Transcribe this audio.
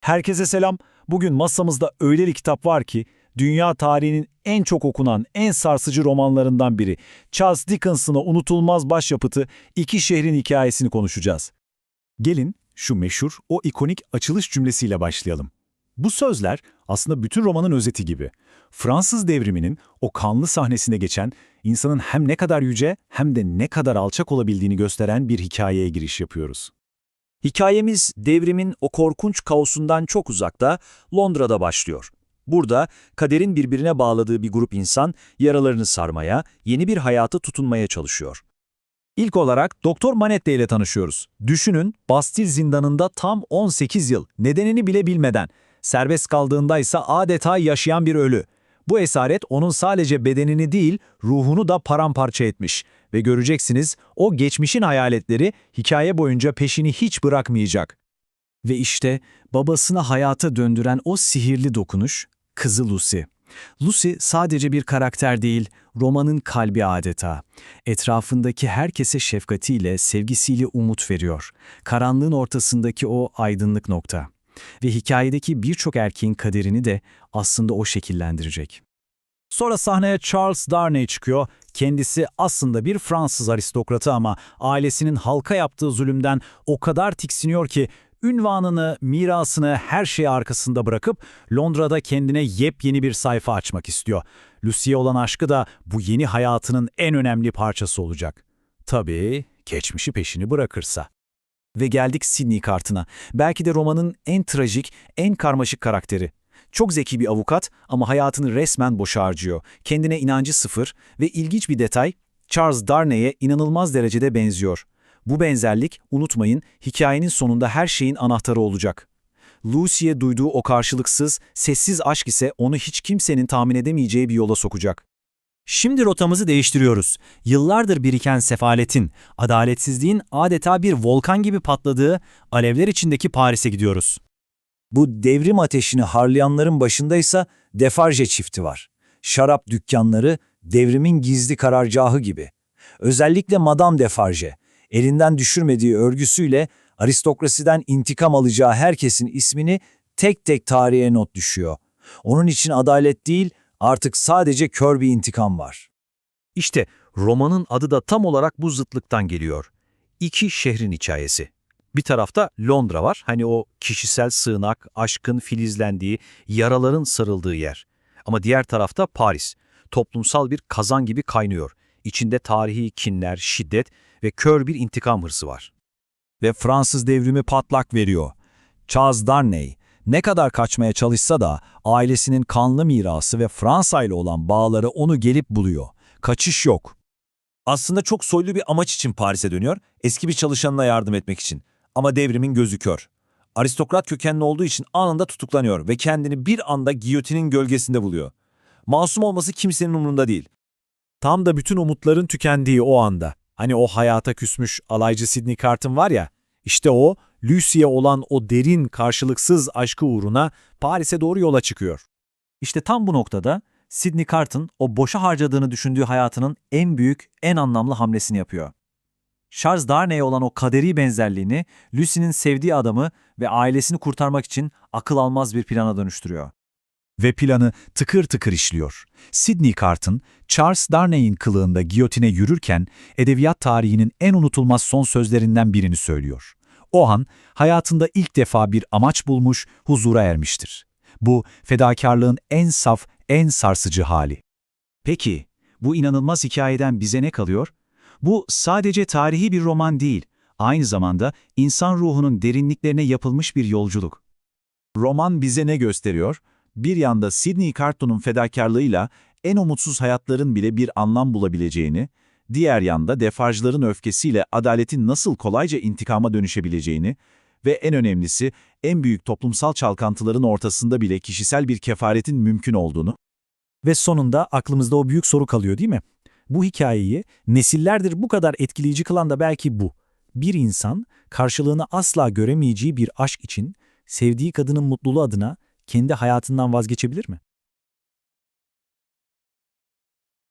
Herkese selam. Bugün masamızda öyle bir kitap var ki dünya tarihinin en çok okunan, en sarsıcı romanlarından biri. Charles Dickens'ın unutulmaz başyapıtı İki Şehrin Hikayesini konuşacağız. Gelin şu meşhur, o ikonik açılış cümlesiyle başlayalım. Bu sözler aslında bütün romanın özeti gibi. Fransız devriminin o kanlı sahnesinde geçen, insanın hem ne kadar yüce hem de ne kadar alçak olabildiğini gösteren bir hikayeye giriş yapıyoruz. Hikayemiz devrimin o korkunç kaosundan çok uzakta, Londra'da başlıyor. Burada kaderin birbirine bağladığı bir grup insan yaralarını sarmaya, yeni bir hayata tutunmaya çalışıyor. İlk olarak Doktor Manette ile tanışıyoruz. Düşünün, Bastil zindanında tam 18 yıl, nedenini bile bilmeden. Serbest kaldığında ise adeta yaşayan bir ölü. Bu esaret onun sadece bedenini değil, ruhunu da paramparça etmiş. Ve göreceksiniz, o geçmişin hayaletleri hikaye boyunca peşini hiç bırakmayacak. Ve işte babasını hayata döndüren o sihirli dokunuş, kızı Lucy. Lucy sadece bir karakter değil, romanın kalbi adeta. Etrafındaki herkese şefkatiyle, sevgisiyle umut veriyor. Karanlığın ortasındaki o aydınlık nokta. Ve hikayedeki birçok erkeğin kaderini de aslında o şekillendirecek. Sonra sahneye Charles Darnay çıkıyor. Kendisi aslında bir Fransız aristokratı ama ailesinin halka yaptığı zulümden o kadar tiksiniyor ki ünvanını, mirasını her şeyi arkasında bırakıp Londra'da kendine yepyeni bir sayfa açmak istiyor. Lucy'ye olan aşkı da bu yeni hayatının en önemli parçası olacak. Tabii geçmişi peşini bırakırsa. Ve geldik Sidney Carton'a. Belki de romanın en trajik, en karmaşık karakteri. Çok zeki bir avukat ama hayatını resmen boşa harcıyor. Kendine inancı sıfır ve ilginç bir detay, Charles Darnay'e inanılmaz derecede benziyor. Bu benzerlik, unutmayın, hikayenin sonunda her şeyin anahtarı olacak. Lucy'ye duyduğu o karşılıksız, sessiz aşk ise onu hiç kimsenin tahmin edemeyeceği bir yola sokacak. Şimdi rotamızı değiştiriyoruz. Yıllardır biriken sefaletin, adaletsizliğin adeta bir volkan gibi patladığı alevler içindeki Paris'e gidiyoruz. Bu devrim ateşini harlayanların başındaysa Defarge çifti var. Şarap dükkanları devrimin gizli karargahı gibi. Özellikle Madame Defarge, elinden düşürmediği örgüsüyle aristokrasiden intikam alacağı herkesin ismini tek tek tarihe not düşüyor. Onun için adalet değil, artık sadece kör bir intikam var. İşte romanın adı da tam olarak bu zıtlıktan geliyor. İki şehrin hikayesi. Bir tarafta Londra var, hani o kişisel sığınak, aşkın filizlendiği, yaraların sarıldığı yer. Ama diğer tarafta Paris, toplumsal bir kazan gibi kaynıyor. İçinde tarihi kinler, şiddet ve kör bir intikam hırsı var. Ve Fransız devrimi patlak veriyor. Charles Darnay, ne kadar kaçmaya çalışsa da ailesinin kanlı mirası ve Fransa ile olan bağları onu gelip buluyor. Kaçış yok. Aslında çok soylu bir amaç için Paris'e dönüyor, eski bir çalışanına yardım etmek için. Ama devrimin gözü kör. Aristokrat kökenli olduğu için anında tutuklanıyor ve kendini bir anda giyotinin gölgesinde buluyor. Masum olması kimsenin umurunda değil. Tam da bütün umutların tükendiği o anda. Hani o hayata küsmüş alaycı Sidney Carton var ya, işte o, Lucy'ye olan o derin, karşılıksız aşkı uğruna Paris'e doğru yola çıkıyor. İşte tam bu noktada Sidney Carton o boşa harcadığını düşündüğü hayatının en büyük, en anlamlı hamlesini yapıyor. Charles Darnay'e olan o kaderi benzerliğini Lucy'nin sevdiği adamı ve ailesini kurtarmak için akıl almaz bir plana dönüştürüyor. Ve planı tıkır tıkır işliyor. Sidney Carton, Charles Darnay'in kılığında giyotine yürürken edebiyat tarihinin en unutulmaz son sözlerinden birini söylüyor. O an hayatında ilk defa bir amaç bulmuş, huzura ermiştir. Bu fedakarlığın en saf, en sarsıcı hali. Peki, bu inanılmaz hikayeden bize ne kalıyor? Bu sadece tarihi bir roman değil, aynı zamanda insan ruhunun derinliklerine yapılmış bir yolculuk. Roman bize ne gösteriyor? Bir yanda Sidney Carton'un fedakarlığıyla en umutsuz hayatların bile bir anlam bulabileceğini, diğer yanda defarjların öfkesiyle adaletin nasıl kolayca intikama dönüşebileceğini ve en önemlisi en büyük toplumsal çalkantıların ortasında bile kişisel bir kefaretin mümkün olduğunu. Ve sonunda aklımızda o büyük soru kalıyor değil mi? Bu hikayeyi nesillerdir bu kadar etkileyici kılan da belki bu. Bir insan karşılığını asla göremeyeceği bir aşk için sevdiği kadının mutluluğu adına kendi hayatından vazgeçebilir mi?